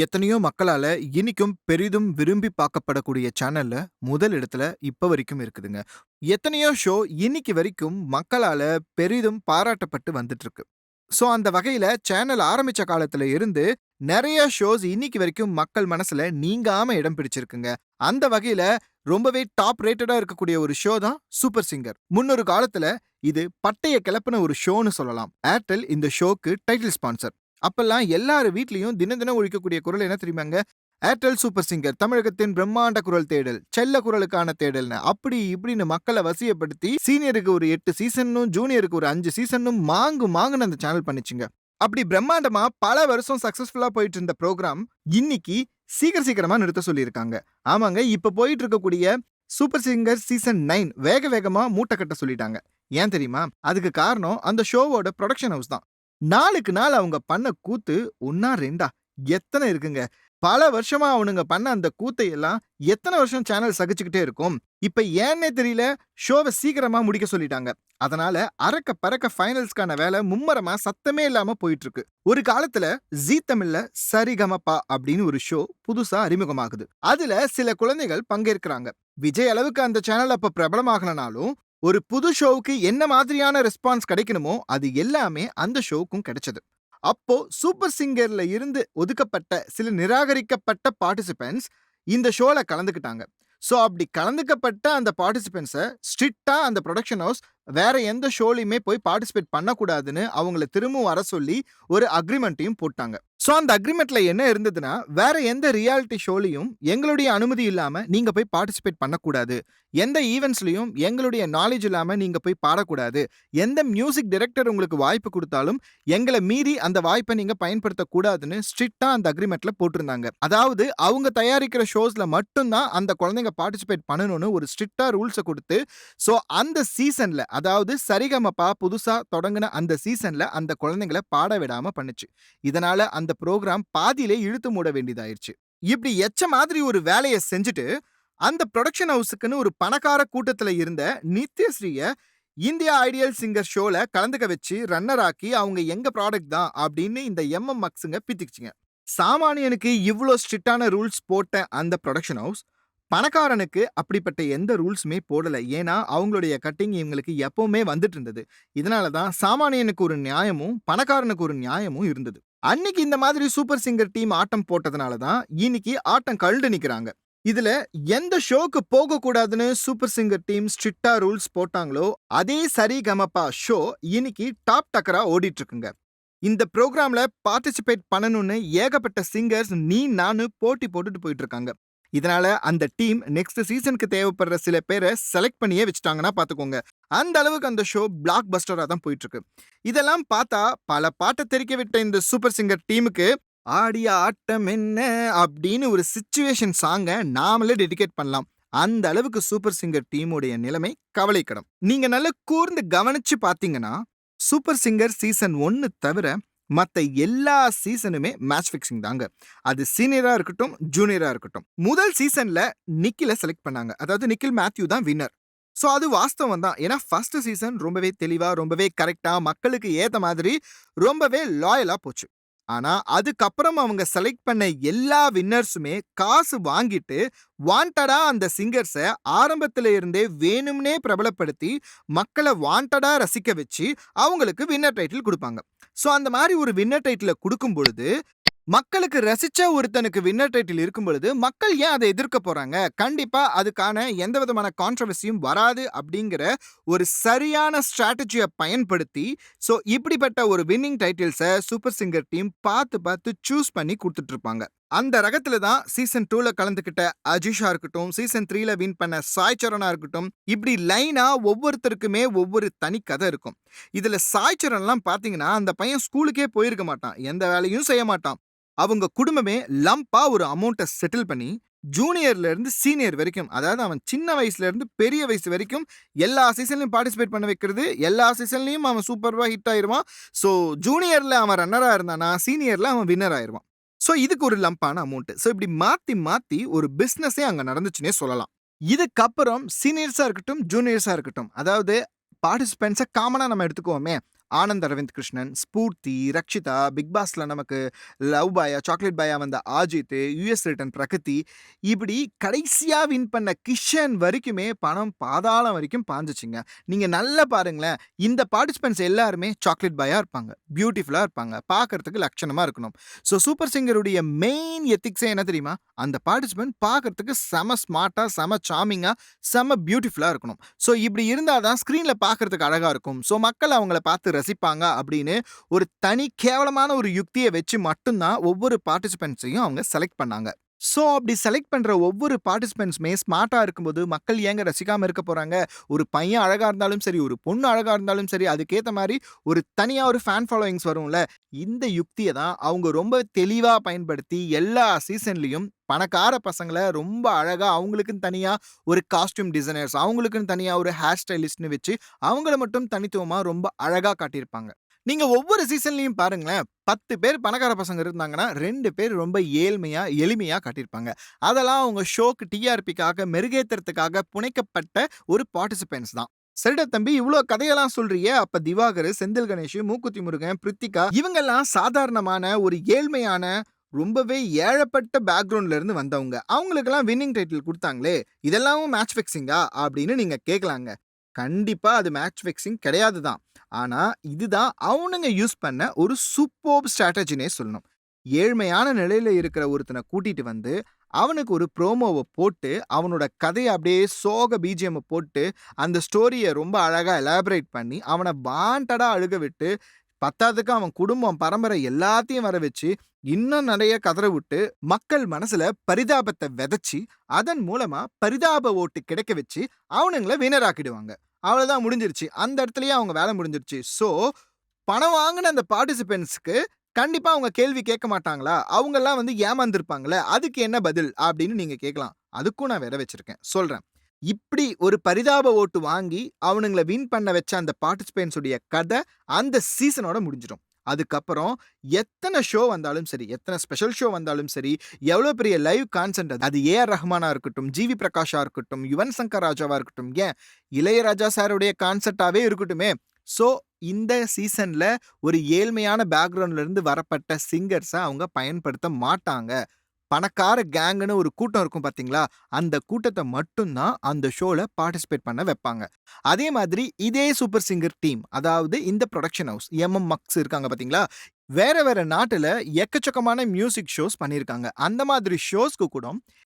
எத்தனையோ மக்களால இன்னிக்கும் பெரிதும் விரும்பி பார்க்கப்படக்கூடிய சேனல்ல முதல் இடத்துல இப்ப வரைக்கும் இருக்குதுங்க. எத்தனையோ ஷோ இன்னைக்கு வரைக்கும் மக்களால பெரிதும் பாராட்டப்பட்டு வந்துட்டு இருக்கு. ஸோ அந்த வகையில சேனல் ஆரம்பிச்ச காலத்துல இருந்து நிறைய ஷோஸ் இன்னைக்கு வரைக்கும் மக்கள் மனசுல நீங்காம இடம் பிடிச்சிருக்குங்க. அந்த வகையில ரொம்பவே டாப் ரேட்டடா இருக்கக்கூடிய ஒரு ஷோ தான் சூப்பர் சிங்கர். முன்னொரு காலத்துல இது பட்டைய கிளப்பின ஒரு ஷோன்னு சொல்லலாம். ஏர்டெல் இந்த ஷோக்கு டைட்டில் ஸ்பான்சர். அப்பெல்லாம் எல்லார் வீட்லயும் தினம் தினம் ஒழிக்கக்கூடிய குரல் என்ன தெரியுமாங்க? ஏர்டெல் சூப்பர் சிங்கர் தமிழகத்தின் பிரம்மாண்ட குரல் தேடல், செல்ல குரலுக்கான தேடல்னு அப்படி இப்படின்னு மக்கள வசியப்படுத்தி சீனியருக்கு ஒரு எட்டு சீசனும், ஜூனியருக்கு ஒரு அஞ்சு சீசனும் மாங்கு மாங்குன்னு அந்த சேனல் பண்ணிச்சுங்க அப்படி பிரம்மாண்டமா பல வருஷம் சக்சஸ்ஃபுல்லா போயிட்டு இருந்த ப்ரோக்ராம் இன்னிக்கு சீக்கிரம் சீக்கிரமா நிறுத்த சொல்லியிருக்காங்க. ஆமாங்க இப்ப போயிட்டு இருக்கக்கூடிய சூப்பர் சிங்கர் சீசன் நைன் வேக வேகமா மூட்டை கட்ட சொல்லிட்டாங்க. ஏன் தெரியுமா? அதுக்கு காரணம் அந்த ஷோவோட புரொடக்ஷன் ஹவுஸ் தான். நாளுக்கு நாள் அவங்க பண்ண கூத்து ஒன்னா ரெண்டா எத்தன இருக்குங்க. பல வருஷமா அவனுங்க பண்ண அந்த கூத்தை எல்லாம் எத்தன வருஷம் சேனல் சகிச்சுக்கிட்டே இருக்கும். இப்ப ஏன்னே தெரியல ஷோவ சீக்கிரமா முடிக்க சொல்லிட்டாங்க. அதனால அறக்க பறக்க ஃபைனல்ஸ்க்கான வேலை மும்மரமா சத்தமே இல்லாம போயிட்டு இருக்கு. ஒரு காலத்துல ஜீ தமிழ்ல சரிகமப்பா அப்படின்னு ஒரு ஷோ புதுசா அறிமுகமாகுது. அதுல சில குழந்தைகள் பங்கேற்கிறாங்க. விஜய் அளவுக்கு அந்த சேனல் அப்ப பிரபலமாகலனாலும் ஒரு புது ஷோவுக்கு என்ன மாதிரியான ரெஸ்பான்ஸ் கிடைக்கணுமோ அது எல்லாமே அந்த ஷோவுக்கும் கிடைச்சது. அப்போ சூப்பர் சிங்கர்ல இருந்து ஒதுக்கப்பட்ட சில நிராகரிக்கப்பட்ட பார்ட்டிசிபென்ட்ஸ் இந்த ஷோல கலந்துக்கிட்டாங்க. ஸோ அப்படி கலந்துக்கப்பட்ட அந்த பார்ட்டிசிபென்ட்ஸை ஸ்ட்ரிக்ட்டா அந்த ப்ரொடக்ஷன் ஹவுஸ் வேற எந்த ஷோலயுமே போய் பார்ட்டிசிபேட் பண்ணக்கூடாதுன்னு அவங்கள திரும்பவும் வர சொல்லி ஒரு அக்ரிமெண்ட்டையும் போட்டாங்க. ஸோ அந்த அக்ரிமெண்ட்ல என்ன இருந்ததுன்னா, வேற எந்த ரியாலிட்டி ஷோலயும் எங்களுடைய அனுமதி இல்லாம நீங்க போய் பார்ட்டிசிபேட் பண்ணக்கூடாது. எந்த ஈவெண்ட்ஸ்லையும் எங்களுடைய நாலேஜ் இல்லாம நீங்க போய் பாடக்கூடாது. எந்த மியூசிக் டைரக்டர் உங்களுக்கு வாய்ப்பு கொடுத்தாலும் எங்கள மீறி அந்த வாய்ப்ப நீங்க பயன்படுத்தக் கூடாதுன்னு ஸ்ட்ரிக்ட்டா அந்த அக்ரிமெண்ட்ல போட்டிருந்தாங்க. அதாவது அவங்க தயாரிக்கிற ஷோஸ்ல மட்டும் தான் அந்த குழந்தைங்க பார்ட்டிசிபேட் பண்ணணும்னு ஒரு ஸ்ட்ரிக்ட்டா ரூல்ஸ குடுத்து, ஸோ அந்த சீசன்ல அதாவது சரிகமபா புதுசா தொடங்குன அந்த சீசன்ல அந்த குழந்தைங்கள பாட விடாம பண்ணுச்சு. இதனால அந்த ப்ரோக்ராம் பாதியிலே இழுத்து மூட வேண்டியதாயிருச்சு. இப்படி எச்ச மாதிரி ஒரு வேலைய செஞ்சுட்டு, அந்த புரொடக்ஷன் ஹவுஸுக்குன்னு ஒரு பணக்கார கூட்டத்துல இருந்த நித்யஸ்ரீய இந்தியா ஐடியல் சிங்கர் ஷோல கலந்துக்க வச்சு ரன்னர் ஆக்கி அவங்க எங்க ப்ராடக்ட் தான் அப்படின்னு இந்த எம்.எம். மக்ஸுங்க பீத்திக்கிச்சுங்க. சாமானியனுக்கு இவ்ளோ ஸ்ட்ரிக்டான ரூல்ஸ் போட்ட அந்த புரொடக்ஷன் ஹவுஸ், பணக்காரனுக்கு அப்படிப்பட்ட எந்த ரூல்ஸுமே போடல. ஏன்னா அவங்களுடைய கட்டிங் இவங்களுக்கு எப்பவுமே வந்துட்டு இருந்தது. இதனால தான் சாமானியனுக்கு ஒரு நியாயமும், பணக்காரனுக்கு ஒரு நியாயமும் இருந்தது. அன்னைக்கு இந்த மாதிரி சூப்பர் சிங்கர் டீம் ஆட்டம் போட்டதுனால தான் இன்னைக்கு ஆட்டம் கழுண்டு நிற்கிறாங்க இதுல எந்த ஷோக்கு போகக்கூடாதுன்னு சூப்பர் சிங்கர் டீம் ஸ்ட்ரிக்டா ரூல்ஸ் போட்டாங்களோ, அதே சரி கமப்பா ஷோ இன்னைக்கு டாப் டக்கரா ஓடிட்டு இருக்குங்க. இந்த ப்ரோக்ராம்ல பார்ட்டிசிபேட் பண்ணணும்னு ஏகப்பட்ட சிங்கர்ஸ் நீ நானு போட்டி போட்டுட்டு போயிட்டு இருக்காங்க. இதனால அந்த டீம் நெக்ஸ்ட் சீசனுக்கு தேவைப்படுற சில பேர செலக்ட் பண்ணியே வச்சுட்டாங்கன்னா பார்த்துக்கோங்க. அந்த அளவுக்கு அந்த ஷோ பிளாக் பஸ்டரா தான் போயிட்டு இருக்கு. இதெல்லாம் பார்த்தா பல பாட்ட தெரிக்க விட்ட இந்த சூப்பர் சிங்கர் டீமுக்கு ஆடிய ஆட்டம் என்ன அப்படின்னு ஒரு சுச்சுவேஷன் சாங்க நாமளே டெடிகேட் பண்ணலாம். அந்த அளவுக்கு சூப்பர் சிங்கர் டீமுடைய நிலைமை கவலைக்கிடம். நீங்க நல்லா கூர்ந்து கவனிச்சு பார்த்தீங்கன்னா, சூப்பர் சிங்கர் சீசன் ஒன்று தவிர மத்த எல்லா சீசனுமே மேட்ச் ஃபிக்ஸிங் தாங்க. அது சீனியரா இருக்கட்டும், ஜூனியரா இருக்கட்டும். முதல் சீசன்ல நிக்கில செலக்ட் பண்ணாங்க. அதாவது நிக்கில் மேத்யூ தான் வின்னர். ஸோ அது வாஸ்தவம் தான். ஏன்னா ஃபர்ஸ்ட் சீசன் ரொம்பவே தெளிவா, ரொம்பவே கரெக்டாக மக்களுக்கு ஏத்த மாதிரி ரொம்பவே லாயலா போச்சு. ஆனா அதுக்கப்புறம் அவங்க செலக்ட் பண்ண எல்லா வின்னர்ஸுமே காசு வாங்கிட்டு வாண்டடா அந்த சிங்கர்ஸ ஆரம்பத்துல இருந்தே வேணும்னே பிரபலப்படுத்தி மக்கள வாண்டடா ரசிக்க வச்சு அவங்களுக்கு வின்னர் டைட்டில் கொடுப்பாங்க ஸோ அந்த மாதிரி ஒரு வின்னர் டைட்டில் கொடுக்கும் பொழுது, மக்களுக்கு ரசிச்ச ஒருத்தனுக்கு வின்னர் டைட்டில் இருக்கும் பொழுது, மக்கள் ஏன் அத எதிர்க்க போறாங்க? கண்டிப்பா அதுக்கான எந்த விதமான கான்ட்ரவர்சியும் வராது அப்படிங்கிற ஒரு சரியான ஸ்ட்ராட்டஜிய பயன்படுத்தி, ஸோ இப்படிப்பட்ட ஒரு வின்னிங் டைட்டில்ஸ சூப்பர் சிங்கர் டீம் பார்த்து பார்த்து சூஸ் பண்ணி குடுத்துட்டு இருப்பாங்க. அந்த ரகத்துல தான் சீசன் டூல கலந்துக்கிட்ட அஜிஷா இருக்கட்டும், சீசன் த்ரீல வின் பண்ண சாய் சரணா இருக்கட்டும், இப்படி லைனா ஒவ்வொருத்தருக்குமே ஒவ்வொரு தனி கதை இருக்கும். இதுல சாய் சரண்லாம் பாத்தீங்கன்னா அந்த பையன் ஸ்கூலுக்கே போயிருக்க மாட்டான். எந்த வேலையும் செய்ய மாட்டான். அவங்க குடும்பமே லம்பா ஒரு அமௌண்ட்டை செட்டில் பண்ணி, ஜூனியர்ல இருந்து சீனியர் வரைக்கும் அதாவது அவன் சின்ன வயசுல இருந்து பெரிய வயசு வரைக்கும் எல்லா சீசன்லயும் பார்ட்டிசிபேட் பண்ண வைக்கிறது. எல்லா சீசன்லயும் அவன் சூப்பர்வா ஹிட் ஆயிருவான். ஸோ ஜூனியர்ல அவன் ரன்னரா இருந்தானா, சீனியர்ல அவன் வின்னர் ஆயிருவான். ஸோ இதுக்கு ஒரு லம்பான அமௌண்ட். ஸோ இப்படி மாத்தி மாத்தி ஒரு பிசினஸே அங்க நடந்துச்சுன்னே சொல்லலாம். இதுக்கப்புறம் சீனியர்ஸா இருக்கட்டும், ஜூனியர்ஸா இருக்கட்டும், அதாவது பார்ட்டிசிபென்ட்ஸை காமனா நம்ம எடுத்துக்குவோமே, ஆனந்த் அரவிந்த் கிருஷ்ணன், ஸ்பூர்த்தி, ரக்ஷிதா, பிக் பாஸில் நமக்கு லவ் பாயா, சாக்லேட் பாயா வந்த ஆஜித் யுஎஸ் ரிட்டர்ன் பிரகதி இப்படி கடைசியாக வின் பண்ண கிஷன் வரைக்குமே பணம் பாதாளம் வரைக்கும் பாஞ்சிச்சிங்க நீங்கள் நல்லா பாருங்களேன், இந்த பார்ட்டிசிபென்ட்ஸ் எல்லாருமே சாக்லேட் பாயாக இருப்பாங்க. பியூட்டிஃபுல்லாக இருப்பாங்க. பார்க்கறதுக்கு லட்சணமாக இருக்கணும். ஸோ சூப்பர் சிங்கருடைய மெயின் எத்திக்ஸே என்ன தெரியுமா? அந்த பார்ட்டிசிபென்ட் பார்க்கறதுக்கு செம ஸ்மார்ட்டாக செம சாமிங்காக செம பியூட்டிஃபுல்லாக இருக்கணும். ஸோ இப்படி இருந்தால் தான் ஸ்க்ரீனில் பார்க்கறதுக்கு அழகாக இருக்கும். ஸோ மக்கள் அவங்கள பார்த்து ரசிப்பாங்க அப்படின்னு ஒரு தனி கேவலமான ஒரு யுக்திய வச்சு மட்டும் தான் ஒவ்வொரு பார்ட்டிசிபென்ட்ஸையும் அவங்க செலக்ட் பண்ணாங்க. ஸோ அப்படி செலக்ட் பண்ற ஒவ்வொரு பார்ட்டிசிபென்ட்ஸுமே ஸ்மார்ட்டா இருக்கும்போது மக்கள் ஏங்க ரசிக்காம இருக்க போறாங்க? ஒரு பையன் அழகா இருந்தாலும் சரி, ஒரு பொண்ணு அழகா இருந்தாலும் சரி, அதுக்கேற்ற மாதிரி ஒரு தனியா ஒரு ஃபேன் ஃபாலோயிங்ஸ் வரும்ல. இந்த யுக்தியை தான் அவங்க ரொம்ப தெளிவா பயன்படுத்தி எல்லா சீசன்லயும் பணக்கார பசங்களை ரொம்ப அழகாக அவங்களுக்குன்னு தனியாக ஒரு காஸ்டியூம் டிசைனர்ஸ், அவங்களுக்குன்னு தனியாக ஒரு ஹேர் ஸ்டைலிஸ்ட்னு வச்சு அவங்கள மட்டும் தனித்துவமாக ரொம்ப அழகாக காட்டியிருப்பாங்க. நீங்கள் ஒவ்வொரு சீசன்லையும் பாருங்களேன், 10 பேர் பணக்கார பசங்க இருந்தாங்கன்னா, ரெண்டு பேர் ரொம்ப ஏழ்மையாக எளிமையாக காட்டியிருப்பாங்க. அதெல்லாம் அவங்க ஷோக்கு டிஆர்பிக்காக மெருகேத்துறதுக்காக புனைக்கப்பட்ட ஒரு பார்ட்டிசிபென்ட்ஸ் தான். சரிடா தம்பி, இவ்வளோ கதையெல்லாம் சொல்றியே, அப்ப திவாகர், செந்தில் கணேஷ், மூக்குத்தி முருகன், பிரித்திகா இவங்கெல்லாம் சாதாரணமான ஒரு ஏழ்மையான ரொம்பவே ஏழப்பட்ட பேக்ரவுண்ட்ல இருந்து வந்தவங்க. அவங்களுக்கெல்லாம் வின்னிங் டைட்டில் கொடுத்தாங்களே இதெல்லாமும் மேட்ச் ஃபிக்ஸிங்கா? அப்படின்னு நீங்க கேட்கலாங்க. கண்டிப்பா அது மேட்ச் ஃபிக்ஸிங் கிடையாது தான். ஆனா, இதுதான் அவனுங்க யூஸ் பண்ண ஒரு சூப்பர் ஸ்ட்ராட்டஜினே சொல்லணும். ஏழ்மையான நிலையில இருக்கிற ஒருத்தன கூட்டிட்டு வந்து, அவனுக்கு ஒரு ப்ரோமோவ போட்டு, அவனோட கதையை அப்படியே சோக பிஜிஎம் போட்டு, அந்த ஸ்டோரிய ரொம்ப அழகா எலாபரேட் பண்ணி, அவன வாண்டடாக அழுக விட்டு, பத்தாததுக்கு அவன் குடும்பம், பரம்பரை எல்லாத்தையும் வர வச்சு, இன்னும் நிறைய கதற விட்டு, மக்கள் மனசுல பரிதாபத்த விதைச்சி அதன் மூலமா பரிதாப ஓட்டு கிடைக்க வச்சு, அவனுங்கள வினராக்கிடுவாங்க அவ்வளவுதான் முடிஞ்சிருச்சு. அந்த இடத்துலயே அவங்க வேலை முடிஞ்சிருச்சு. ஸோ, பணம் வாங்குன அந்த பார்ட்டிசிபென்ட்ஸ்க்கு கண்டிப்பா அவங்க கேள்வி கேட்க மாட்டாங்களா? அவங்கலாம் வந்து ஏமாந்துருப்பாங்களே அதுக்கு என்ன பதில்? அப்படின்னு நீங்க கேட்கலாம். அதுக்கும் நான் வேற வச்சிருக்கேன். சொல்றேன். இப்படி ஒரு பரிதாப ஓட்டு வாங்கி, அவனுங்கள வின் பண்ண வச்ச அந்த பார்ட்டிசிபென்ட்ஸுடைய கதை அந்த சீசனோட முடிஞ்சிடும் அதுக்கப்புறம் எத்தனை ஷோ வந்தாலும் சரி, எத்தனை ஸ்பெஷல் ஷோ வந்தாலும் சரி, எவ்வளோ பெரிய லைவ் கான்சென்ட் அது ஏ.ஆர். ரஹ்மானாக இருக்கட்டும், ஜி.வி. பிரகாஷாக இருக்கட்டும், யுவன் சங்கர் ராஜாவாக இருக்கட்டும், ஏன் இளையராஜா சாருடைய கான்செர்ட்டாவே இருக்கட்டுமே. ஸோ, இந்த சீசனில் ஒரு ஏழ்மையான பேக்ரவுண்ட்ல இருந்து வரப்பட்ட சிங்கர்ஸை அவங்க பயன்படுத்த மாட்டாங்க. பணக்கார கேங்குன்னு ஒரு கூட்டம் இருக்கும் பார்த்தீங்களா? அந்த கூட்டத்த மட்டும் தான் அந்த ஷோல பார்ட்டிசிபேட் பண்ண வைப்பாங்க. அதே மாதிரி இதே சூப்பர் சிங்கர் டீம், அதாவது இந்த ப்ரொடக்ஷன் ஹவுஸ் எம்.எம். மக்ஸ் இருக்காங்க பார்த்தீங்களா? வேற வேற நாட்டுல எக்கச்சக்கமான மியூசிக் ஷோஸ் பண்ணியிருக்காங்க. அந்த மாதிரி ஷோஸ்க்கு கூட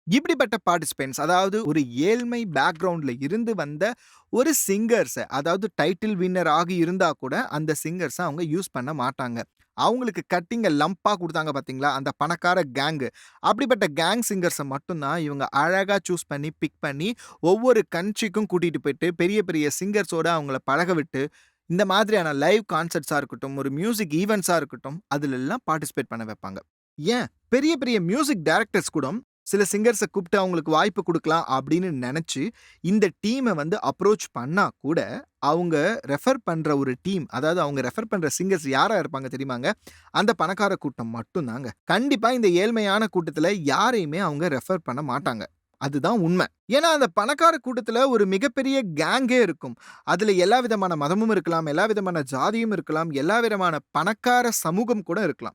இப்படிப்பட்ட பார்ட்டிசிபென்ட்ஸ் அதாவது ஒரு ஏழ்மை பேக்ரவுண்ட்ல இருந்து வந்த ஒரு சிங்கர்ஸ அதாவது டைட்டில் வின்னர் ஆகி இருந்தால் கூட அந்த சிங்கர்ஸ அவங்க யூஸ் பண்ண மாட்டாங்க. அவங்களுக்கு கட்டிங்க லம்பா குடுத்தாங்க பார்த்தீங்களா? அந்த பணக்கார கேங்கு. அப்படிப்பட்ட கேங் சிங்கர்ஸ மட்டும் தான் இவங்க அழகா சூஸ் பண்ணி, பிக் பண்ணி ஒவ்வொரு கண்ட்ரிக்கும் கூட்டிட்டு போயிட்டு, பெரிய பெரிய சிங்கர்ஸோட அவங்கள பழக விட்டு, இந்த மாதிரியான லைவ் கான்செர்ட்ஸா இருக்கட்டும், ஒரு மியூசிக் ஈவெண்ட்ஸாக இருக்கட்டும், அதிலெல்லாம் பார்ட்டிசிபேட் பண்ண வைப்பாங்க. ஏன் பெரிய பெரிய மியூசிக் டைரக்டர்ஸ் கூடம் சில சிங்கர்ஸ கூப்பிட்டு அவங்களுக்கு வாய்ப்பு குடுக்கலாம் அப்படின்னு நெனச்சு, இந்த டீம வந்து அப்ரோச் பண்ணா கூட, அவங்க ரெஃபர் பண்ற ஒரு டீம், அதாவது அவங்க ரெஃபர் பண்ற சிங்கர்ஸ் யாரா இருப்பாங்க தெரியுமாங்க? அந்த பணக்கார கூட்டம் மட்டும் தாங்க. கண்டிப்பா இந்த ஏழ்மையான கூட்டத்துல யாரையுமே அவங்க ரெஃபர் பண்ண மாட்டாங்க. அதுதான் உண்ம. ஏன்னா, அந்த பணக்கார கூட்டத்துல ஒரு மிகப்பெரிய கேங்கே இருக்கும். அதுல எல்லா விதமான மதமும் இருக்கலாம், எல்லா விதமான ஜாதியும் இருக்கலாம், எல்லா விதமான பணக்கார சமூகம் கூட இருக்கலாம்.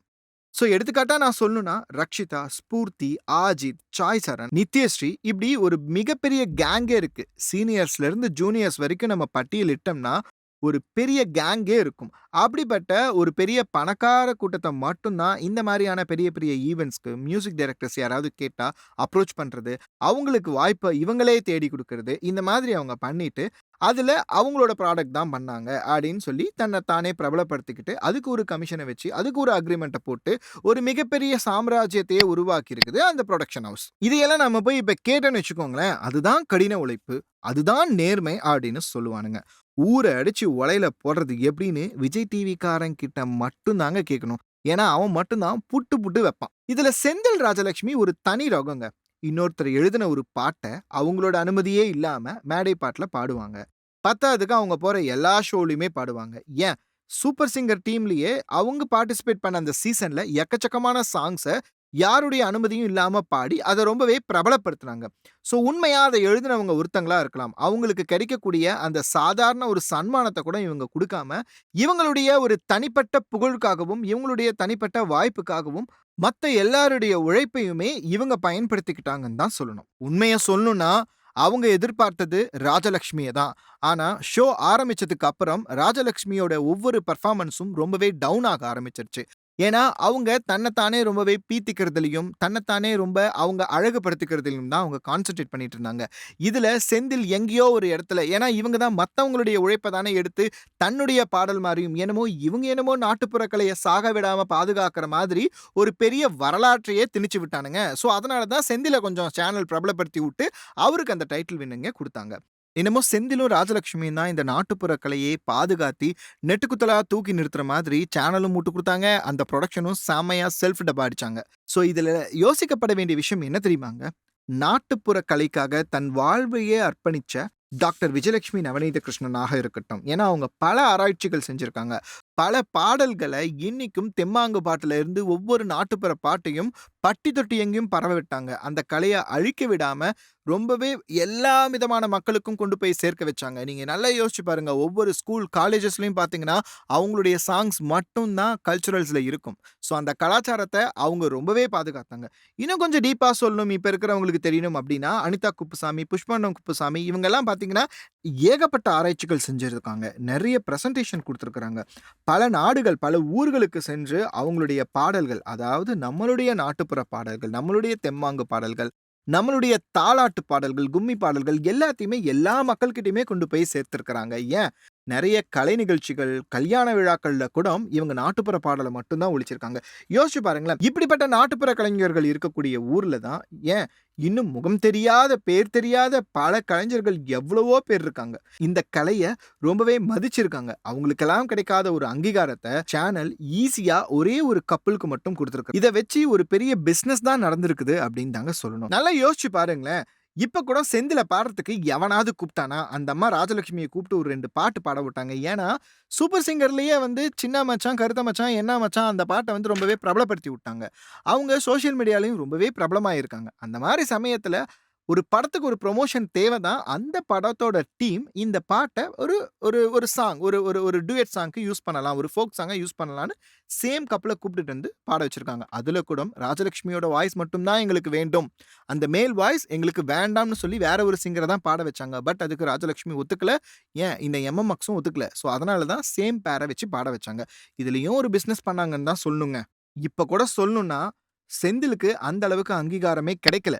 ஸோ எடுத்துக்காட்டா நான் சொல்லணும்னா, ரக்ஷிதா, ஸ்பூர்த்தி, அஜித், சாய் சரண், நித்யஸ்ரீ இப்படி ஒரு மிகப்பெரிய கேங்கே இருக்கு. சீனியர்ஸ்ல இருந்து ஜூனியர்ஸ் வரைக்கும் நம்ம பட்டியலிட்டோம்னா, ஒரு பெரிய கேங்கே இருக்கும். அப்படிப்பட்ட ஒரு பெரிய பணக்கார கூட்டத்தை மட்டும்தான் இந்த மாதிரியான பெரிய பெரிய ஈவெண்ட்ஸ்க்கு மியூசிக் டைரக்டர்ஸ் யாராவது கேட்டால் அப்ரோச் பண்ணுறது அவங்களுக்கு வாய்ப்பை இவங்களே தேடி கொடுக்கறது இந்த மாதிரி அவங்க பண்ணிட்டு, அதில் அவங்களோட ப்ராடக்ட் தான் பண்ணாங்க அப்படின்னு சொல்லி தன்னை தானே பிரபலப்படுத்திக்கிட்டு, அதுக்கு ஒரு கமிஷனை வச்சு, அதுக்கு ஒரு அக்ரிமெண்ட்டை போட்டு, ஒரு மிகப்பெரிய சாம்ராஜ்யத்தையே உருவாக்கி இருக்குது அந்த ப்ரொடக்ஷன் ஹவுஸ். இதையெல்லாம் நம்ம போய் இப்போ கேட்டோன்னு வச்சுக்கோங்களேன், அதுதான் கடின உழைப்பு, அதுதான் நேர்மை அப்படின்னு சொல்லுவானுங்க. ஊர அடிச்சு ஒலையில போடுறது எப்படின்னு விஜய் டிவிக்காரன் கிட்ட மட்டும் தாங்க கேட்கணும். ஏன்னா, அவன் மட்டும் தான் புட்டு புட்டு வைப்பான். இதுல செந்தில் ராஜலட்சுமி ஒரு தனி ரகங்க. இன்னொருத்தர் எழுதின ஒரு பாட்ட அவங்களோட அனுமதியே இல்லாம மேடை பாட்டுல பாடுவாங்க. பத்தாவதுக்கு அவங்க போற எல்லா ஷோலயுமே பாடுவாங்க. ஏன் சூப்பர் சிங்கர் டீம்லயே அவங்க பார்ட்டிசிபேட் பண்ண அந்த சீசன்ல எக்கச்சக்கமான சாங்ஸ யாருடைய அனுமதியும் இல்லாம பாடி, அத ரொம்பவே பிரபலப்படுத்துனாங்க. ஸோ உண்மையாக அதை எழுதினவங்க ஒருத்தங்களா இருக்கலாம். அவங்களுக்கு கிடைக்கக்கூடிய அந்த சாதாரண ஒரு சன்மானத்தை கூட இவங்க கொடுக்காம இவங்களுடைய ஒரு தனிப்பட்ட புகழுக்காகவும், இவங்களுடைய தனிப்பட்ட வாய்ப்புக்காகவும், மத்த எல்லாருடைய உழைப்பையுமே இவங்க பயன்படுத்திக்கிட்டாங்கன்னு தான் சொல்லணும். உண்மைய சொல்லணும்னா, அவங்க எதிர்பார்த்தது ராஜலக்ஷ்மியை தான். ஆனா, ஷோ ஆரம்பிச்சதுக்கு அப்புறம் ராஜலக்ஷ்மியோட ஒவ்வொரு பெர்ஃபார்மன்ஸும் ரொம்பவே டவுன் ஆக ஆரம்பிச்சிருச்சு ஏன்னா, அவங்க தன்னைத்தானே ரொம்பவே பீத்திக்கிறதுலயும், தன்னைத்தானே ரொம்ப அவங்க அழகுபடுத்திக்கிறதிலும் தான் அவங்க கான்சன்ட்ரேட் பண்ணிட்டு இருந்தாங்க. இதுல செந்தில் எங்கேயோ ஒரு இடத்துல ஏன்னா இவங்க தான் மத்தவங்களுடைய உழைப்ப தானே எடுத்து தன்னுடைய பாடல் மாரியும், என்னமோ இவங்க என்னமோ நாட்டுப்புற கலைய சாக விடாம பாதுகாக்கிற மாதிரி ஒரு பெரிய வரலாற்றையே திணிச்சு விட்டானுங்க. ஸோ அதனால தான் செந்தில கொஞ்சம் சேனல் பிரபலப்படுத்தி விட்டு, அவருக்கு அந்த டைட்டில் வின்னுங்க குடுத்தாங்க. இன்னமும் செந்திலும், ராஜலட்சுமியும் தான் இந்த நாட்டுப்புற கலையை பாதுகாத்தி, நெட்டுக்குத்தலா தூக்கி நிறுத்துற மாதிரி சேனலும் முட்டு கொடுத்தாங்க அந்த புரொடக்ஷனும் செம்மையா செல்ஃப் டப் அடிச்சாங்க. ஸோ இதுல யோசிக்கப்பட வேண்டிய விஷயம் என்ன தெரியுமாங்க? நாட்டுப்புற கலைக்காக தன் வாழ்வையே அர்ப்பணிச்ச டாக்டர் விஜயலட்சுமி நவநீத கிருஷ்ணனாக இருக்கட்டும். ஏன்னா, அவங்க பல ஆராய்ச்சிகள் செஞ்சிருக்காங்க. பல பாடல்களை இன்னிக்கும் தெம்மாங்கு பாட்டுல இருந்து ஒவ்வொரு நாட்டுப்புற பாட்டையும் பட்டி தொட்டி எங்கேயும் பரவ விட்டாங்க. அந்த கலைய அழிக்க விடாம, ரொம்பவே எல்லா விதமான மக்களுக்கும் கொண்டு போய் சேர்க்க வச்சாங்க. நீங்க நல்லா யோசிச்சு பாருங்க. ஒவ்வொரு ஸ்கூல், காலேஜஸ்லயும் பார்த்தீங்கன்னா, அவங்களுடைய சாங்ஸ் மட்டும் தான் கல்ச்சுரல்ஸ்ல இருக்கும். ஸோ அந்த கலாச்சாரத்த அவங்க ரொம்பவே பாதுகாத்தாங்க. இன்னும் கொஞ்சம் டீப்பா சொல்லணும், இப்ப இருக்கிறவங்களுக்கு தெரியணும் அப்படின்னா அனிதா குப்புசாமி, புஷ்பண்டம் குப்புசாமி இவங்கலாம் பார்த்தீங்கன்னா, ஏகப்பட்ட ஆராய்ச்சிகள் செஞ்சிருக்காங்க. நெறைய பிரசன்டேஷன் கொடுத்துருக்குறாங்க பல நாடுகள், பல ஊர்களுக்கு சென்று அவங்களுடைய பாடல்கள், அதாவது நம்மளுடைய நாட்டுப்புற பாடல்கள், நம்மளுடைய தெம்மாங்கு பாடல்கள், நம்மளுடைய தாலாட்டு பாடல்கள், கும்மி பாடல்கள் எல்லாத்தையுமே எல்லா மக்கள்கிட்டயுமே கொண்டு போய் சேர்த்துருக்குறாங்க ஏன்? நிறைய கலை நிகழ்ச்சிகள், கல்யாண விழாக்கள்ல கூடம் இவங்க நாட்டுப்புற பாடலை மட்டும்தான் ஒழிச்சிருக்காங்க யோசிச்சு பாருங்களேன். இப்படிப்பட்ட நாட்டுப்புற கலைஞர்கள் இருக்கக்கூடிய ஊரில் தான் ஏன் இன்னும் முகம் தெரியாத, பேர் தெரியாத பல கலைஞர்கள் எவ்வளவோ பேர் இருக்காங்க. இந்த கலையை ரொம்பவே மதிச்சிருக்காங்க. அவங்களுக்கெல்லாம் கிடைக்காத ஒரு அங்கீகாரத்தை சேனல் ஈஸியா ஒரே ஒரு கப்பலுக்கு மட்டும் கொடுத்துருக்கு இதை வச்சு ஒரு பெரிய பிஸ்னஸ் தான் நடந்திருக்குது அப்படின்னு தாங்க சொல்லணும். நல்லா யோசிச்சு பாருங்களேன். இப்ப கூட செந்தில பாடுறதுக்கு எவனாவது கூப்பிட்டானா அந்த அம்மா ராஜலட்சுமியை கூப்பிட்டு ஒரு ரெண்டு பாட்டு பாட விட்டாங்க. ஏன்னா, சூப்பர் சிங்கர்லயே வந்து சின்ன மச்சான், கருத்த மச்சான், என்ன மச்சான் அந்த பாட்டை வந்து ரொம்பவே பிரபலப்படுத்தி விட்டாங்க. அவங்க சோசியல் மீடியாலையும் ரொம்பவே பிரபலமாயிருக்காங்க. அந்த மாதிரி சமயத்துல ஒரு படத்துக்கு ஒரு ப்ரொமோஷன் தேவை தான். அந்த படத்தோட டீம் இந்த பாட்ட ஒரு ஒரு ஒரு சாங் ஒரு ஒரு ஒரு டூயட் சாங்க்கு யூஸ் பண்ணலாம். ஒரு ஃபோக் சாங்கா யூஸ் பண்ணலான்னு சேம் கப்புல கூப்பிட்டுட்டு வந்து பாட வச்சிருக்காங்க. அதுல கூட ராஜலட்சுமியோட வாய்ஸ் மட்டும் தான் எங்களுக்கு வேண்டும். அந்த மேல் வாய்ஸ் எங்களுக்கு வேண்டாம்னு சொல்லி வேற ஒரு சிங்கர தான் பாட வச்சாங்க. பட் அதுக்கு ராஜலட்சுமி ஒத்துக்கல. ஏன் இந்த எம்.எம்.எக்ஸும் ஒத்துக்கல. ஸோ அதனால தான் சேம் பேர வச்சு பாட வச்சாங்க. இதுலயும் ஒரு பிசினஸ் பண்ணாங்கன்னு தான் சொல்லணுங்க. இப்ப கூட சொல்லணும்னா, செந்திலுக்கு அந்த அளவுக்கு அங்கீகாரமே கிடைக்கல.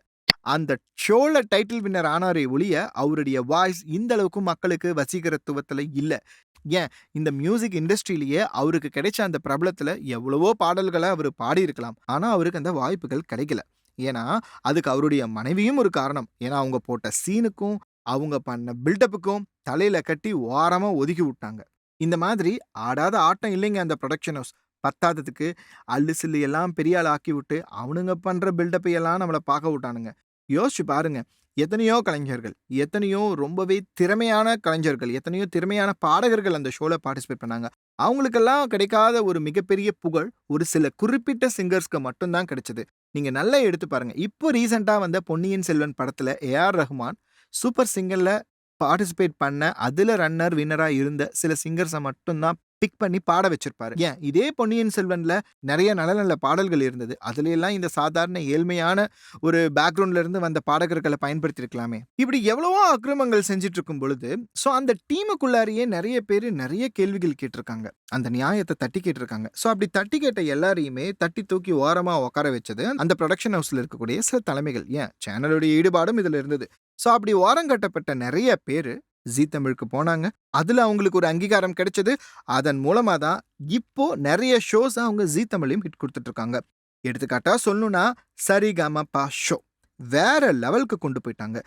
அந்த ஷோல டைட்டில் வின்னர் ஆனாரே ஒழிய, அவருடைய வாய்ஸ் இந்த அளவுக்கு மக்களுக்கு வசீகரத்துவத்தில் இல்லை ஏன்? இந்த மியூசிக் இண்டஸ்ட்ரியிலேயே அவருக்கு கிடைச்ச அந்த பிரபலத்தில் எவ்வளவோ பாடல்களை அவர் பாடியிருக்கலாம். ஆனால் அவருக்கு அந்த வாய்ப்புகள் கிடைக்கல. ஏன்னா, அதுக்கு அவருடைய மனைவியும் ஒரு காரணம். ஏன்னா, அவங்க போட்ட சீனுக்கும், அவங்க பண்ண பில்டப்புக்கும் தலையில கட்டி ஓரமாக ஒதுக்கி விட்டாங்க. இந்த மாதிரி ஆடாத ஆட்டம் இல்லைங்க அந்த ப்ரொடக்ஷன் ஹவுஸ். பத்தாததுக்கு அல்லு சில்லு எல்லாம் பெரிய ஆள் ஆக்கி விட்டு, அவனுங்க பண்ணுற பில்டப்பை எல்லாம் நம்மளை பார்க்க விட்டானுங்க. யோசிச்சு பாருங்க. எத்தனையோ கலைஞர்கள், எத்தனையோ ரொம்பவே திறமையான கலைஞர்கள், எத்தனையோ திறமையான பாடகர்கள் அந்த ஷோவில் பார்ட்டிசிபேட் பண்ணாங்க. அவங்களுக்கெல்லாம் கிடைக்காத ஒரு மிகப்பெரிய புகழ், ஒரு சில குறிப்பிட்ட சிங்கர்ஸ்க்கு மட்டும்தான் கிடைச்சது. நீங்க நல்லா எடுத்து பாருங்க. இப்போ ரீசெண்டாக வந்த பொன்னியின் செல்வன் படத்துல ஏ.ஆர். ரஹ்மான் சூப்பர் சிங்கர்ல பார்ட்டிசிபேட் பண்ண, அதில் ரன்னர், வின்னராக இருந்த சில சிங்கர்ஸை மட்டும்தான் பிக் பண்ணி பாட வச்சிருப்பாரு. ஏன்? இதே பொன்னியின் செல்வன்ல நிறைய நல்ல நல்ல பாடல்கள் இருந்தது. அதுல எல்லாம் இந்த சாதாரண ஏழ்மையான ஒரு பேக்ரவுண்ட்ல இருந்து வந்த பாடகர்களை பயன்படுத்தியிருக்கலாமே. இப்படி எவ்வளவோ அக்கிரமங்கள் செஞ்சுட்டு இருக்கும் பொழுது, ஸோ அந்த டீமுக்குள்ளாரையே நிறைய பேர் நிறைய கேள்விகள் கேட்டிருக்காங்க. அந்த நியாயத்தை தட்டி கேட்டிருக்காங்க. ஸோ அப்படி தட்டி கேட்ட எல்லாரையுமே தட்டி தூக்கி ஓரமா உட்கார வச்சது அந்த ப்ரொடக்ஷன் ஹவுஸ்ல இருக்கக்கூடிய சில தலைமைகள். ஏன்? சேனலுடைய ஈடுபாடும் இதுல இருந்தது. ஸோ அப்படி ஓரங்கட்டப்பட்ட நிறைய பேர் ஜீ தமிழுக்கு போனாங்க. அதுல அவங்களுக்கு ஒரு அங்கீகாரம் கிடைச்சது. அதன் மூலமா தான் இப்போ நிறைய ஷோஸ் அவங்க ஜீ தமிழையும் ஹிட் கொடுத்துட்ருக்காங்க இருக்காங்க. எடுத்துக்காட்டா சொல்லணும்னா, பா ஷோ வேற லெவலுக்கு கொண்டு போயிட்டாங்க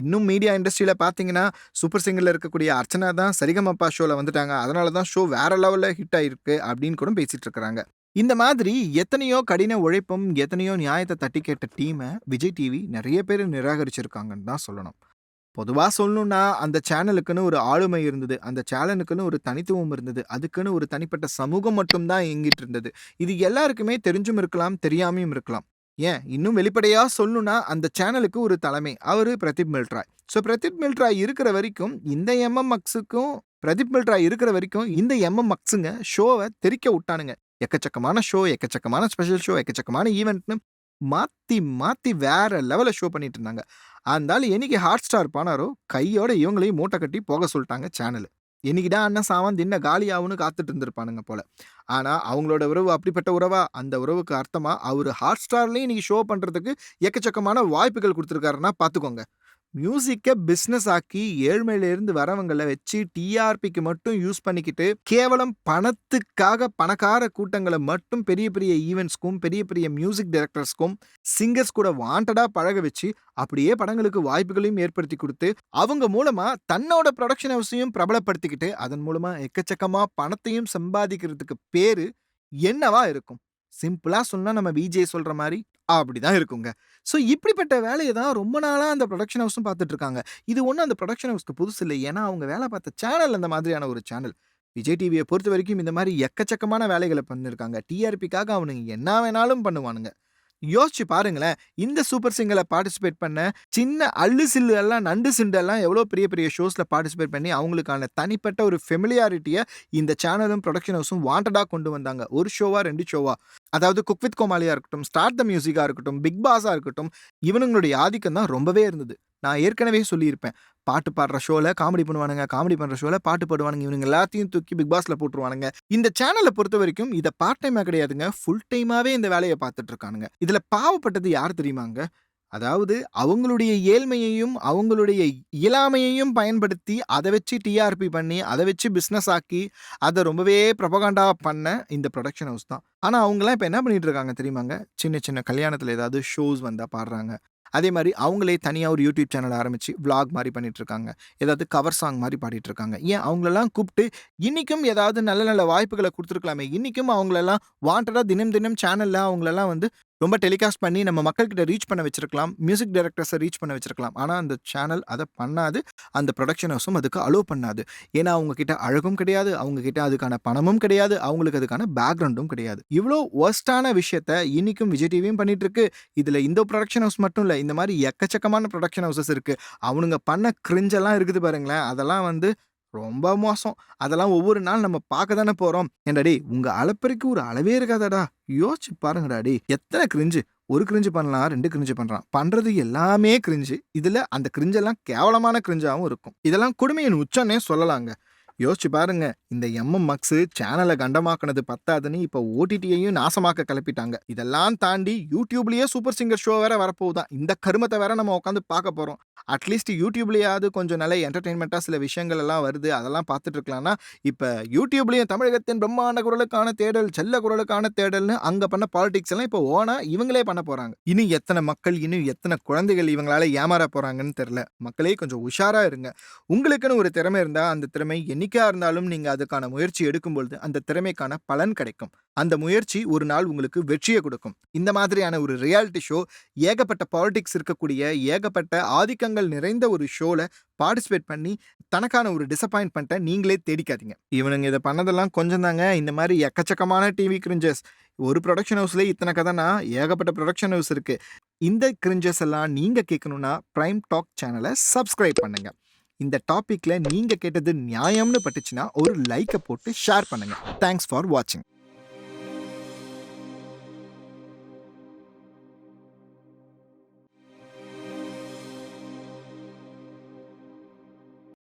இன்னும் மீடியா இண்டஸ்ட்ரியில் பார்த்தீங்கன்னா, சூப்பர் சிங்கர்ல இருக்கக்கூடிய அர்ச்சனா தான் சரிகமப்பா ஷோல வந்துட்டாங்க. அதனால தான் ஷோ வேற லெவல்ல ஹிட் ஆயிருக்கு அப்படின்னு கூட பேசிட்டு இருக்கிறாங்க. இந்த மாதிரி எத்தனையோ கடின உழைப்பும், எத்தனையோ நியாயத்தை தட்டி கேட்ட டீம விஜய் டிவி நிறைய பேரு நிராகரிச்சிருக்காங்கன்னு தான் சொல்லணும். பொதுவாக சொல்லணும்னா, அந்த சேனலுக்குன்னு ஒரு ஆளுமை இருந்தது. அந்த சேனலுக்குன்னு ஒரு தனித்துவம் இருந்தது. அதுக்குன்னு ஒரு தனிப்பட்ட சமூகம் மட்டும்தான் இயங்கிட்டு இருந்தது. இது எல்லாருக்குமே தெரிஞ்சும் இருக்கலாம், தெரியாமையும் இருக்கலாம். ஏன் இன்னும் வெளிப்படையாக சொல்லணும்னா, அந்த சேனலுக்கு ஒரு தலைமை. அவர் பிரதீப் மில்ட்ராய். ஸோ பிரதீப் மில்ட்ராய் இருக்கிற வரைக்கும், இந்த எம்எம்எக்ஸுக்கும் பிரதீப் மில்ட்ராய் இருக்கிற வரைக்கும், இந்த எம்எம்எக்ஸுங்க ஷோவை தெறிக்க விட்டானுங்க எக்கச்சக்கமான ஷோ, எக்கச்சக்கமான ஸ்பெஷல் ஷோ, எக்கச்சக்கமான ஈவெண்ட்னு மாத்தி, மாத்தி வேற லெவல்ல ஷோ பண்ணிட்டு இருந்தாங்க. அதனால என்னைக்கு ஹாட் ஸ்டார் போனாரோ, கையோட இவங்களையும் மூட்டை கட்டி போக சொல்லிட்டாங்க சேனலு. என்னைக்குதான் அண்ணன் சாவந்த் தின்ன காலி ஆகும்னு காத்துட்டு இருந்திருப்பானுங்க போல. ஆனால் அவங்களோட உறவு அப்படிப்பட்ட உறவா? அந்த உறவுக்கு அர்த்தமா, ஹாட் ஸ்டார்லேயும் இன்னைக்கு ஷோ பண்ணுறதுக்கு எக்கச்சக்கமான வாய்ப்புகள் கொடுத்துருக்காருன்னா பார்த்துக்கோங்க மியூசிக்க பிசினஸ் ஆக்கி ஏழ்மையிலிருந்து வரவங்களை வச்சு டிஆர்பிக்கு மட்டும் யூஸ் பண்ணிக்கிட்டு, கேவலம் பணத்துக்காக பணக்கார கூட்டங்கள மட்டும் பெரிய பெரிய ஈவெண்ட்ஸ்க்கும் பெரிய பெரிய மியூசிக் டைரக்டர்ஸ்க்கும், சிங்கர்ஸ் கூட வாண்டடா பழக வச்சு, அப்படியே படங்களுக்கு வாய்ப்புகளையும் ஏற்படுத்தி கொடுத்து அவங்க மூலமா தன்னோட ப்ரொடக்ஷன் ஹவுஸையும் பிரபலப்படுத்திக்கிட்டு, அதன் மூலமா எக்கச்சக்கமா பணத்தையும் சம்பாதிக்கிறதுக்கு பேரு என்னவா இருக்கும்? சிம்பிளா சொன்னா நம்ம விஜய் சொல்ற மாதிரி அப்படிதான் இருக்குங்க. ஸோ இப்படிப்பட்ட வேலைய தான் ரொம்ப நாளா அந்த புரொடக்ஷன் ஹவுஸும் பார்த்துட்டு இருக்காங்க. இது ஒண்ணும் அந்த புரொடக்ஷன் ஹவுஸ்க்கு புதுசு இல்ல. ஏன்னா, அவங்க வேலை பார்த்த சேனல் அந்த மாதிரியான ஒரு சேனல். விஜய் டிவிய பொறுத்தவரைக்கும் இந்த மாரி எக்கச்சக்கமான வேலைகள பண்ணிருக்காங்க. டிஆர்பிக்காக அவனுங்க என்ன வேணாலும் பண்ணுவானுங்க. யோசிச்சு பாருங்களேன். இந்த சூப்பர் சிங்கர்ல பார்ட்டிசிபேட் பண்ண சின்ன அள்ளு சில்லு எல்லாம், நண்டு சிண்டெல்லாம் எவ்வளோ பெரிய பெரிய ஷோஸ்ல பார்ட்டிசிபேட் பண்ணி, அவங்களுக்கான தனிப்பட்ட ஒரு ஃபெமிலியாரிட்டிய இந்த சேனலும், ப்ரொடக்ஷன் ஹவுஸும் வாண்டடா கொண்டு வந்தாங்க. ஒரு ஷோவா, ரெண்டு ஷோவா. அதாவது குக் வித் கோமாளியா இருக்கட்டும், ஸ்டார்ட் த மியூசிக்கா இருக்கட்டும், பிக் பாஸாக இருக்கட்டும், இவனுங்களுடைய ஆதிக்கம் தான் ரொம்பவே இருந்தது. நான் ஏற்கனவே சொல்லியிருப்பேன். பாட்டு பாடுற ஷோவில் காமெடி பண்ணுவானுங்க. காமெடி பண்ணுற ஷோவில் பாட்டு பாடுவானுங்க. இவனுங்க எல்லாத்தையும் தூக்கி பிக் பாஸில் போட்டுருவானுங்க. இந்த சேனலை பொறுத்த வரைக்கும் இதை பார்ட் டைமாக கிடையாதுங்க. ஃபுல் டைமாகவே இந்த வேலையை பார்த்துட்டு இருக்கானுங்க. இதில் பாவப்பட்டது யார் தெரியுமாங்க? அதாவது அவங்களுடைய ஏழ்மையையும், அவங்களுடைய இயலாமையையும் பயன்படுத்தி, அதை வச்சு டிஆர்பி பண்ணி, அதை வச்சு பிஸ்னஸ் ஆக்கி, அதை ரொம்பவே ப்ரபகாண்டாக பண்ண இந்த ப்ரொடக்ஷன் ஹவுஸ் தான். ஆனால் அவங்கலாம் இப்போ என்ன பண்ணிட்டு இருக்காங்க தெரியுமாங்க? சின்ன சின்ன கல்யாணத்தில் ஏதாவது ஷோஸ் வந்தால் பாடுறாங்க. அதே மாதிரி அவங்களே தனியாக ஒரு யூடியூப் சேனல் ஆரம்பிச்சு, விளாக் மாதிரி பண்ணிட்டு இருக்காங்க. ஏதாவது கவர் சாங் மாதிரி பாடிட்டு இருக்காங்க. ஏன் அவங்களெல்லாம் கூப்பிட்டு இன்றைக்கும் ஏதாவது நல்ல நல்ல வாய்ப்புகளை கொடுத்துருக்கலாமே இன்றைக்கும் அவங்களெல்லாம் வாண்டடாக தினம் தினம் சேனல்ல அவங்களெல்லாம் வந்து ரொம்ப டெலிகாஸ்ட் பண்ணி நம்ம மக்கள்கிட்ட ரீச் பண்ண வச்சிருக்கலாம். மியூசிக் டைரக்டர்ஸை ரீச் பண்ண வச்சிருக்கலாம். ஆனால் அந்த சேனல் அதை பண்ணாது. அந்த ப்ரொடக்ஷன் ஹவுஸும் அதுக்கு அலோவ் பண்ணாது. ஏன்னா, அவங்கக்கிட்ட அழகும் கிடையாது. அவங்கக்கிட்ட அதுக்கான பணமும் கிடையாது. அவங்களுக்கு அதுக்கான பேக்ரவுண்டும் கிடையாது. இவ்வளோ ஒர்ஸ்டான விஷயத்த இன்றைக்கும் விஜய் டிவியும் பண்ணிட்டு இருக்கு. இந்த ப்ரொடக்ஷன் ஹவுஸ் மட்டும் இல்லை இந்த மாதிரி எக்கச்சக்கமான புரொடக்ஷன் ஹவுசஸ் இருக்குது அவனுங்க பண்ண கிரிஞ்செல்லாம் இருக்குது பாருங்களேன். அதெல்லாம் வந்து ரொம்ப மோசம். அதெல்லாம் ஒவ்வொரு நாள் நம்ம பார்க்க தானே போறோம். ஏன்டா டேய்! உங்க அலப்பறைக்கு ஒரு அளவே இருக்காதாடா? யோசிச்சு பாருங்கடா எத்தனை கிரிஞ்சு. ஒரு கிரிஞ்சு பண்ணலாம், ரெண்டு கிரிஞ்சு பண்றான். பண்றது எல்லாமே கிரிஞ்சு. இதுல அந்த கிரிஞ்செல்லாம் கேவலமான கிரிஞ்சாவும் இருக்கும். இதெல்லாம் கொடுமையின் உச்சம்னே சொல்லலாங்க. யோசிச்சு பாருங்க. இந்த எம்எம் மக்ஸ் சேனலை கண்டமாக்குனது பத்தாதுன்னு இப்போ ஓடிடியையும் நாசமாக்க கிளப்பிட்டாங்க இதெல்லாம் தாண்டி யூடியூப்லயே சூப்பர் சிங்கர் ஷோ வேற வரப்போகுதான் இந்த கருமத்தை வேற நம்ம உட்காந்து பார்க்க போறோம். அட்லீஸ்ட் யூடியூப்லயாவது கொஞ்சம் நல்ல என்டர்டைன்மெண்ட்டாக சில விஷயங்கள் எல்லாம் வருது. அதெல்லாம் பார்த்துட்டு இருக்கலாம்னா, இப்போ யூடியூப்லயும் தமிழகத்தின் பிரம்மாண்ட குரலுக்கான தேடல், செல்ல குரலுக்கான தேடல்னு அங்க பண்ண பாலிடிக்ஸ் எல்லாம் இப்போ ஓனா இவங்களே பண்ண போறாங்க. இன்னும் எத்தனை மக்கள், இன்னும் எத்தனை குழந்தைகள் இவங்களால ஏமாற போறாங்கன்னு தெரியல. மக்களே கொஞ்சம் உஷாரா இருங்க. உங்களுக்குன்னு ஒரு திறமை இருந்தா, அந்த திறமை என்னை இருந்தாலும் நீங்கள் அதுக்கான முயற்சி எடுக்கும்பொழுது, அந்த திறமைக்கான பலன் கிடைக்கும். அந்த முயற்சி ஒரு நாள் உங்களுக்கு வெற்றியை கொடுக்கும் இந்த மாதிரியான ஒரு ரியாலிட்டி ஷோ ஏகப்பட்ட பாலிடிக்ஸ் இருக்கக்கூடிய, ஏகப்பட்ட ஆதிக்கங்கள் நிறைந்த ஒரு ஷோவில் பார்ட்டிசிபேட் பண்ணி, தனக்கான ஒரு டிசப்பாயின்மெண்ட்டை நீங்களே தேடிக்காதீங்க. இவனுங்க இதை பண்ணதெல்லாம் கொஞ்சம் தாங்க. இந்த மாதிரி எக்கச்சக்கமான டிவி கிரிஞ்சஸ். ஒரு ப்ரொடக்ஷன் ஹவுஸ்லேயே இத்தனை கதைனா ஏகப்பட்ட ப்ரொடக்ஷன் ஹவுஸ் இருக்குது இந்த கிரிஞ்சஸ் எல்லாம் நீங்கள் கேட்கணுன்னா ப்ரைம் டாக் சேனலை சப்ஸ்கிரைப் பண்ணுங்கள் இந்த டாப்பிக்கில் நீங்கள் கேட்டது நியாயம்னு பட்டுச்சுன்னா, ஒரு லைக்கை போட்டு ஷேர் பண்ணுங்கள் தேங்க்ஸ் ஃபார் வாட்சிங்.